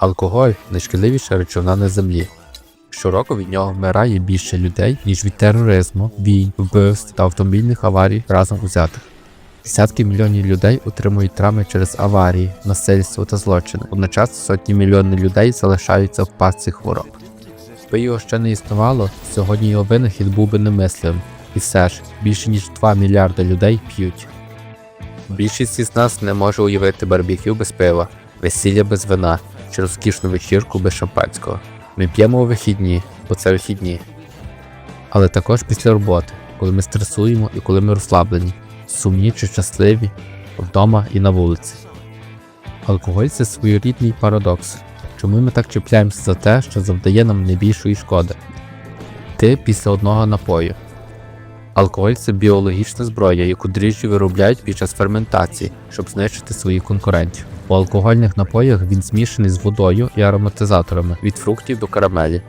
Алкоголь найшкідливіша речовина на землі. Щороку від нього вмирає більше людей, ніж від тероризму, війн, вбивств та автомобільних аварій разом узятих. Десятки мільйонів людей отримують травми через аварії, насильство та злочини. Водночас сотні мільйонів людей залишаються в пастці хвороб. Якби його ще не існувало, сьогодні його винахід був би немислим. І все ж, більше ніж 2 мільярди людей п'ють. Більшість із нас не може уявити барбекю без пива, весілля без вина чи розкішну вечірку без шампанського. Ми п'ємо у вихідні, бо це вихідні. Але також після роботи, коли ми стресуємо і коли ми розслаблені, сумні чи щасливі, вдома і на вулиці. Алкоголь це своєрідний парадокс. Чому ми так чіпляємося за те, що завдає нам найбільшої шкоди? Ти після одного напою. Алкоголь це біологічна зброя, яку дріжджі виробляють під час ферментації, щоб знищити своїх конкурентів. У алкогольних напоях він змішаний з водою і ароматизаторами від фруктів до карамелі.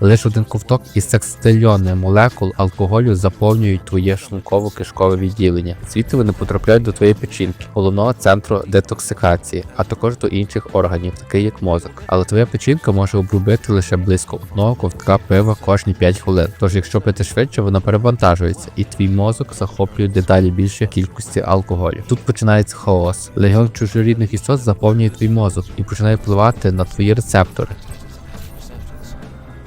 Лише один ковток із секстильйони молекул алкоголю заповнюють твоє шлунково-кишкове відділення. Звідти вони потрапляють до твоєї печінки, головного центру детоксикації, а також до інших органів, таких як мозок. Але твоя печінка може обробити лише близько одного ковтка пива кожні 5 хвилин. Тож, якщо пити швидше, вона перевантажується, і твій мозок захоплює дедалі більше кількості алкоголю. Тут починається хаос. Легіон чужорідних істот заповнює твій мозок і починає впливати на твої рецептори.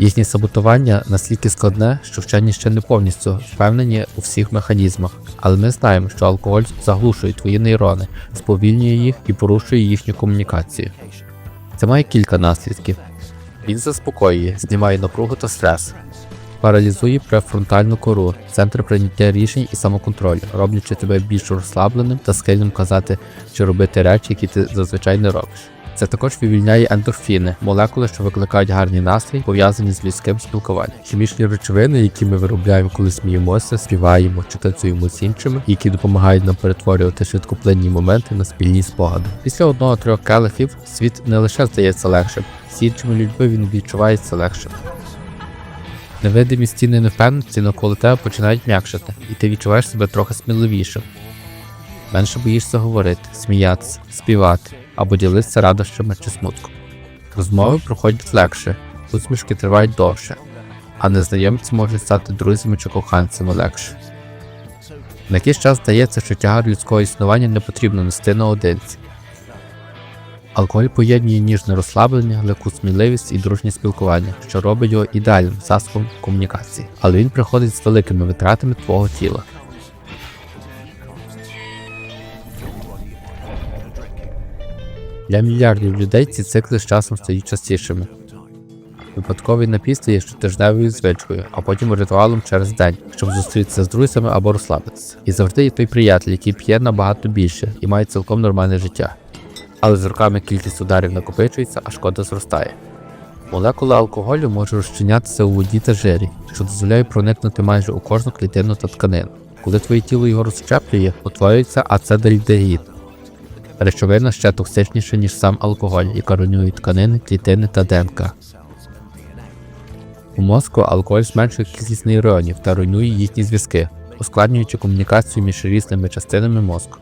Їхнє саботування настільки складне, що вчені ще не повністю впевнені у всіх механізмах, але ми знаємо, що алкоголь заглушує твої нейрони, сповільнює їх і порушує їхню комунікацію. Це має кілька наслідків. Він заспокоює, знімає напругу та стрес, паралізує префронтальну кору, центр прийняття рішень і самоконтролю, роблячи тебе більш розслабленим та схильним казати чи робити речі, які ти зазвичай не робиш. Це також вивільняє ендорфіни, молекули, що викликають гарний настрій, пов'язані з людським спілкуванням. Хімічні речовини, які ми виробляємо, коли сміємося, співаємо чи танцюємо з іншими, які допомагають нам перетворювати швидкоплинні моменти на спільні спогади. Після одного-трьох келихів світ не лише здається легшим, з іншими людьми він відчувається легшим. Невидимі стіни невпевненості навколо тебе починають м'якшити, і ти відчуваєш себе трохи сміливішим. Менше боїшся говорити, сміятися, співати або ділитися радощами чи смутком. Розмови проходять легше, усмішки тривають довше, а незнайомці можуть стати друзями чи коханцями легше. На якийсь час здається, що тягар людського існування не потрібно нести наодинці. Алкоголь поєднує ніжне розслаблення, легку сміливість і дружнє спілкування, що робить його ідеальним засобом комунікації, але він приходить з великими витратами твого тіла. Для мільярдів людей ці цикли з часом стають частішими. Випадковий напій стає щотижневою звичкою, а потім ритуалом через день, щоб зустрітися з друзями або розслабитися. І завжди є той приятель, який п'є набагато більше і має цілком нормальне життя. Але з роками кількість ударів накопичується, а шкода зростає. Молекула алкоголю може розчинятися у воді та жирі, що дозволяє проникнути майже у кожну клітину та тканину. Коли твоє тіло його розщеплює, утворюється ацетальдегід, речовина ще токсичніша, ніж сам алкоголь, яка руйнує тканини, клітини та ДНК. У мозку алкоголь зменшує кількість нейронів та руйнує їхні зв'язки, ускладнюючи комунікацію між різними частинами мозку.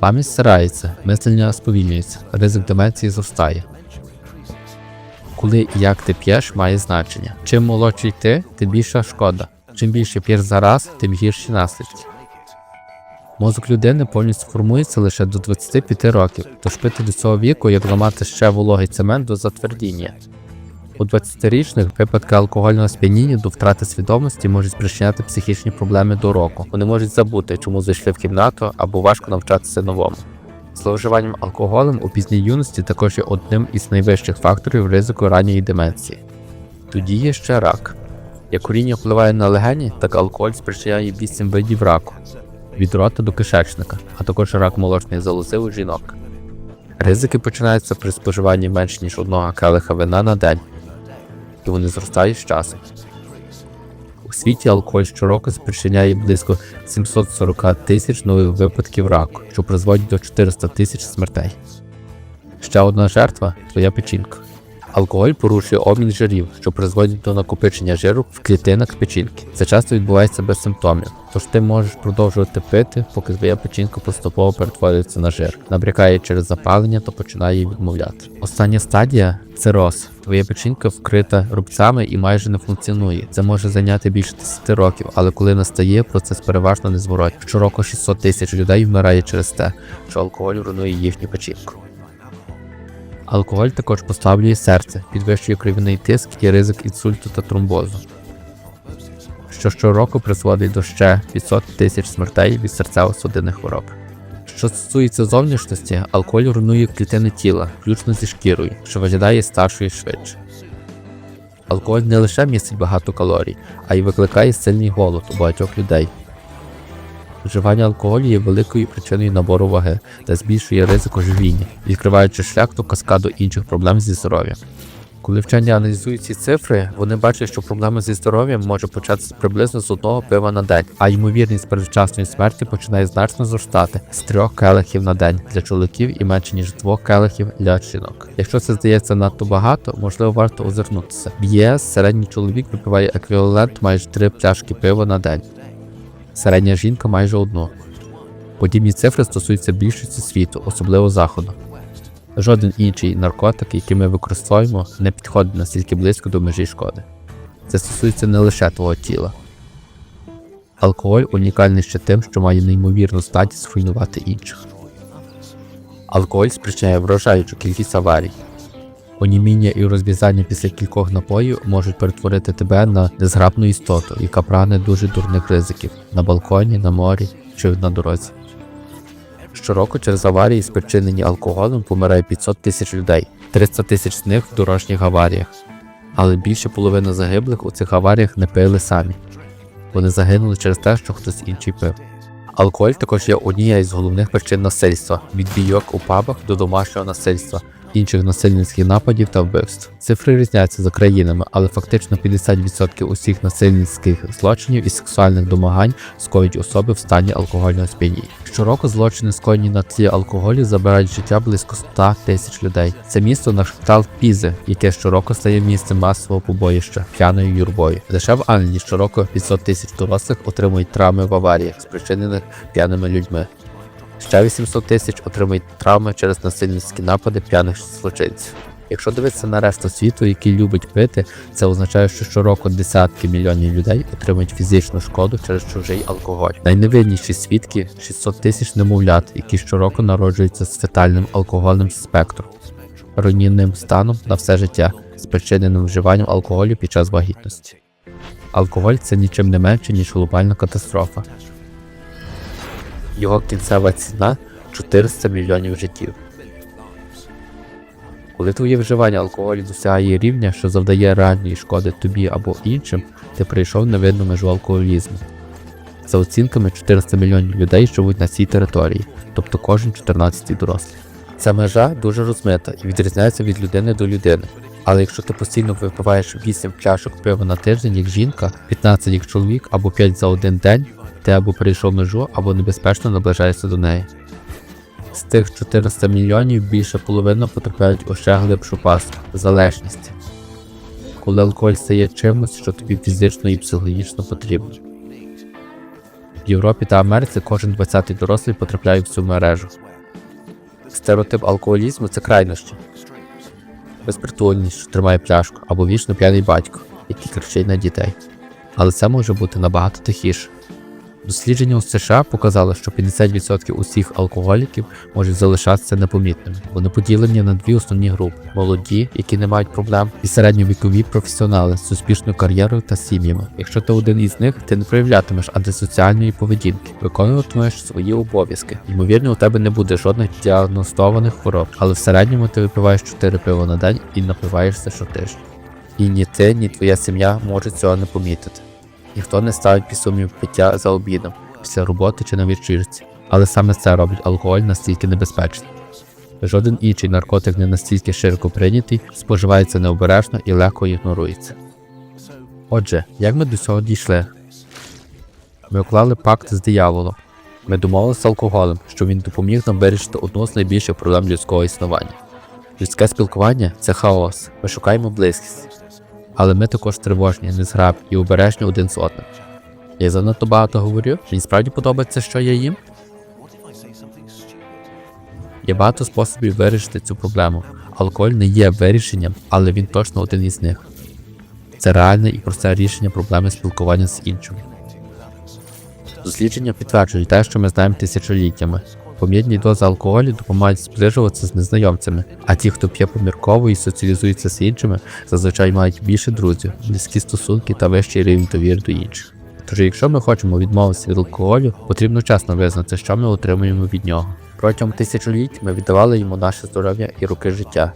Пам'ять стирається, мислення сповільнюється, ризик деменції зростає. Коли і як ти п'єш, має значення. Чим молодший ти, тим більша шкода. Чим більше п'єш за раз, тим гірші наслідки. Мозок людини повністю формується лише до 25 років, тож пити до цього віку, як ламати ще вологий цемент до затвердіння. У 20-річних випадки алкогольного сп'яніння до втрати свідомості можуть спричиняти психічні проблеми до року. Вони можуть забути, чому зайшли в кімнату або важко навчатися новому. Зловживанням алкоголем у пізній юності також є одним із найвищих факторів ризику ранньої деменції. Тоді є ще рак. Як куріння впливає на легені, так алкоголь спричиняє 8 видів раку від рота до кишечника, а також рак молочної залози у жінок. Ризики починаються при споживанні менш ніж одного келиха вина на день, і вони зростають з часом. У світі алкоголь щороку спричиняє близько 740 тисяч нових випадків раку, що призводить до 400 тисяч смертей. Ще одна жертва твоя печінка. Алкоголь порушує обмін жирів, що призводить до накопичення жиру в клітинах печінки. Це часто відбувається без симптомів, Тож ти можеш продовжувати пити, поки твоя печінка поступово перетворюється на жир, набрякає через запалення, то починає відмовляти. Остання стадія цироз. Твоя печінка вкрита рубцями і майже не функціонує. Це може зайняти більше 10 років, але коли настає, процес переважно незворотній. Щороку 600 тисяч людей вмирає через те, що алкоголь руйнує їхню печінку. Алкоголь також послаблює серце, підвищує кров'яний тиск і ризик інсульту та тромбозу, що щороку призводить до ще 500 тисяч смертей від серцево-судинних хвороб. Що стосується зовнішності, алкоголь руйнує клітини тіла, включно зі шкірою, що виглядає старшою і швидше. Алкоголь не лише містить багато калорій, а й викликає сильний голод у багатьох людей. Вживання алкоголю є великою причиною набору ваги та збільшує ризик ожиріння, відкриваючи шлях до каскаду інших проблем зі здоров'ям. Коли вчені аналізують ці цифри, вони бачать, що проблема зі здоров'ям може початися приблизно з одного пива на день, а ймовірність передчасної смерті починає значно зростати з трьох келихів на день для чоловіків і менше ніж двох келихів для жінок. Якщо це здається надто багато, можливо варто озирнутися. В ЄС середній чоловік випиває еквівалент майже три пляшки пива на день. Середня жінка майже одну. Подібні цифри стосуються більшості світу, особливо заходу. Жоден інший наркотик, який ми використовуємо, не підходить настільки близько до межі шкоди. Це стосується не лише твого тіла. Алкоголь унікальний ще тим, що має неймовірну здатність руйнувати інших. Алкоголь спричиняє вражаючу кількість аварій. Оніміння і розв'язання після кількох напоїв можуть перетворити тебе на незграбну істоту, яка прагне дуже дурних ризиків на балконі, на морі чи на дорозі. Щороку через аварії, спричинені алкоголем, помирає 500 тисяч людей, 300 тисяч з них в дорожніх аваріях. Але більше половини загиблих у цих аваріях не пили самі. Вони загинули через те, що хтось інший пив. Алкоголь також є однією з головних причин насильства від бійок у пабах до домашнього насильства, інших насильницьких нападів та вбивств. Цифри різняться за країнами, але фактично 50% усіх насильницьких злочинів і сексуальних домагань скоюють особи в стані алкогольного сп'яніння. Щороку злочини, скоєні на тлі алкоголю, забирають життя близько 100 тисяч людей. Це місто на кшталт Пізи, яке щороку стає місцем масового побоїща п'яною юрбою. Лише в Англії щороку 500 тисяч дорослих отримують травми в аваріях, спричинених п'яними людьми. Ще 800 тисяч отримують травми через насильницькі напади п'яних злочинців. Якщо дивитися на решту світу, який любить пити, це означає, що щороку десятки мільйонів людей отримують фізичну шкоду через чужий алкоголь. Найневинніші свідки 600 тисяч немовлят, які щороку народжуються з фетальним алкогольним спектром, руйнівним станом на все життя, спричиненим вживанням алкоголю під час вагітності. Алкоголь це нічим не менше, ніж глобальна катастрофа. Його кінцева ціна 400 мільйонів життів. Коли твоє вживання алкоголю досягає рівня, що завдає реальної шкоди тобі або іншим, ти прийшов на видну межу алкоголізму. За оцінками, 400 мільйонів людей живуть на цій території, тобто кожен 14 дорослий. Ця межа дуже розмита і відрізняється від людини до людини. Але якщо ти постійно випиваєш 8 пляшок пива на тиждень як жінка, 15 як чоловік або 5 за один день, ти або перейшов межу, або небезпечно наближаєшся до неї. З тих 400 мільйонів більше половини потрапляють у ще глибшу пастку залежність. Коли алкоголь стає чимось, що тобі фізично і психологічно потрібно. В Європі та Америці кожен 20-й дорослий потрапляє в цю мережу. Стереотип алкоголізму це крайнощі. Безпритульність, що тримає пляшку, або вічно п'яний батько, який кричить на дітей. Але це може бути набагато тихіше. Дослідження у США показало, що 50% усіх алкоголіків можуть залишатися непомітними. Вони поділені на дві основні групи: молоді, які не мають проблем, і середньовікові професіонали з успішною кар'єрою та сім'ями. Якщо ти один із них, ти не проявлятимеш антисоціальної поведінки, виконуватимеш свої обов'язки. Ймовірно, у тебе не буде жодних діагностованих хвороб, але в середньому ти випиваєш 4 пива на день і напиваєшся щотижня. І ні ти, ні твоя сім'я можуть цього не помітити. Ніхто не ставить під сумнів пиття за обідом, після роботи чи на вечірці. Але саме це робить алкоголь настільки небезпечним. Жоден інший наркотик не настільки широко прийнятий, споживається необережно і легко ігнорується. Отже, як ми до цього дійшли? Ми уклали пакт з дияволом. Ми домовилися з алкоголем, що він допоміг нам вирішити одну з найбільших проблем людського існування. Людське спілкування це хаос. Ми шукаємо близькість але ми також тривожні, незграбні і обережні один з одним. Я занадто багато говорю. Мені справді подобається, що я їм. Є багато способів вирішити цю проблему. Алкоголь не є вирішенням, але він точно один із них. Це реальне і просте рішення проблеми спілкування з іншими. Дослідження підтверджують те, що ми знаємо тисячоліттями. Помірні дози алкоголю допомагають зближуватися з незнайомцями, а ті, хто п'є помірково і соціалізується з іншими, зазвичай мають більше друзів, близькі стосунки та вищий рівень довіри до інших. Тож, якщо ми хочемо відмовитися від алкоголю, потрібно чесно визнати, що ми отримуємо від нього. Протягом тисячоліть ми віддавали йому наше здоров'я і роки життя,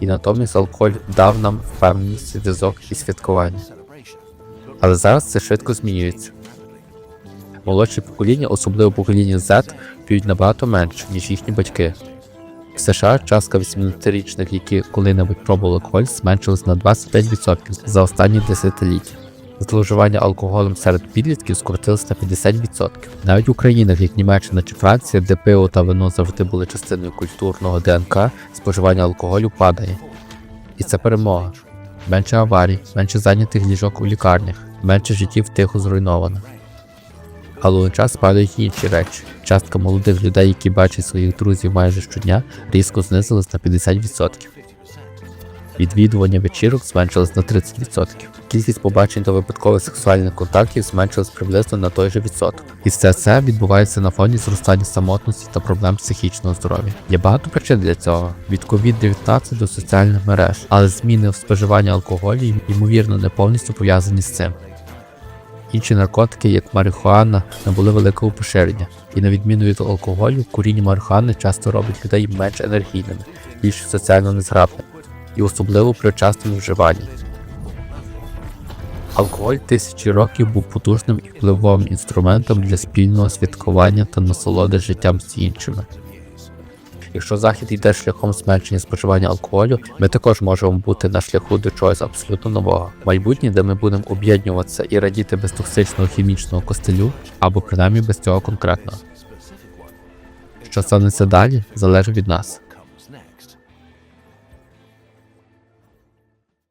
і натомість алкоголь дав нам впевненість, зв'язок і святкування. Але зараз це швидко змінюється. Молодші покоління, особливо покоління Z, п'ють набагато менше, ніж їхні батьки. В США частка 18-річних, які коли-небудь пробували алкоголь, зменшилась на 25% за останні десятиліття. Зловживання алкоголем серед підлітків скоротилось на 50%. Навіть у країнах, як Німеччина чи Франція, де пиво та вино завжди були частиною культурного ДНК, споживання алкоголю падає. І це перемога. Менше аварій, менше зайнятих ліжок у лікарнях, менше життів тихо зруйновано. Але одночас падають інші речі. Частка молодих людей, які бачать своїх друзів майже щодня, різко знизилась на 50%. Відвідування вечірок зменшилось на 30%. Кількість побачень та випадкових сексуальних контактів зменшилась приблизно на той же відсоток. І все це відбувається на фоні зростання самотності та проблем психічного здоров'я. Є багато причин для цього: від COVID-19 до соціальних мереж, але зміни в споживанні алкоголю ймовірно не повністю пов'язані з цим. Інші наркотики, як марихуана, набули великого поширення, і на відміну від алкоголю, куріння марихуани часто робить людей менш енергійними, більш соціально незграбними, і особливо при частому вживанні. Алкоголь тисячі років був потужним і впливовим інструментом для спільного святкування та насолоди життям з іншими. Якщо захід йде шляхом зменшення споживання алкоголю, ми також можемо бути на шляху до чогось абсолютно нового. Майбутнє, де ми будемо об'єднуватися і радіти без токсичного хімічного костелю, або принаймні без цього конкретного. Що станеться далі, залежить від нас.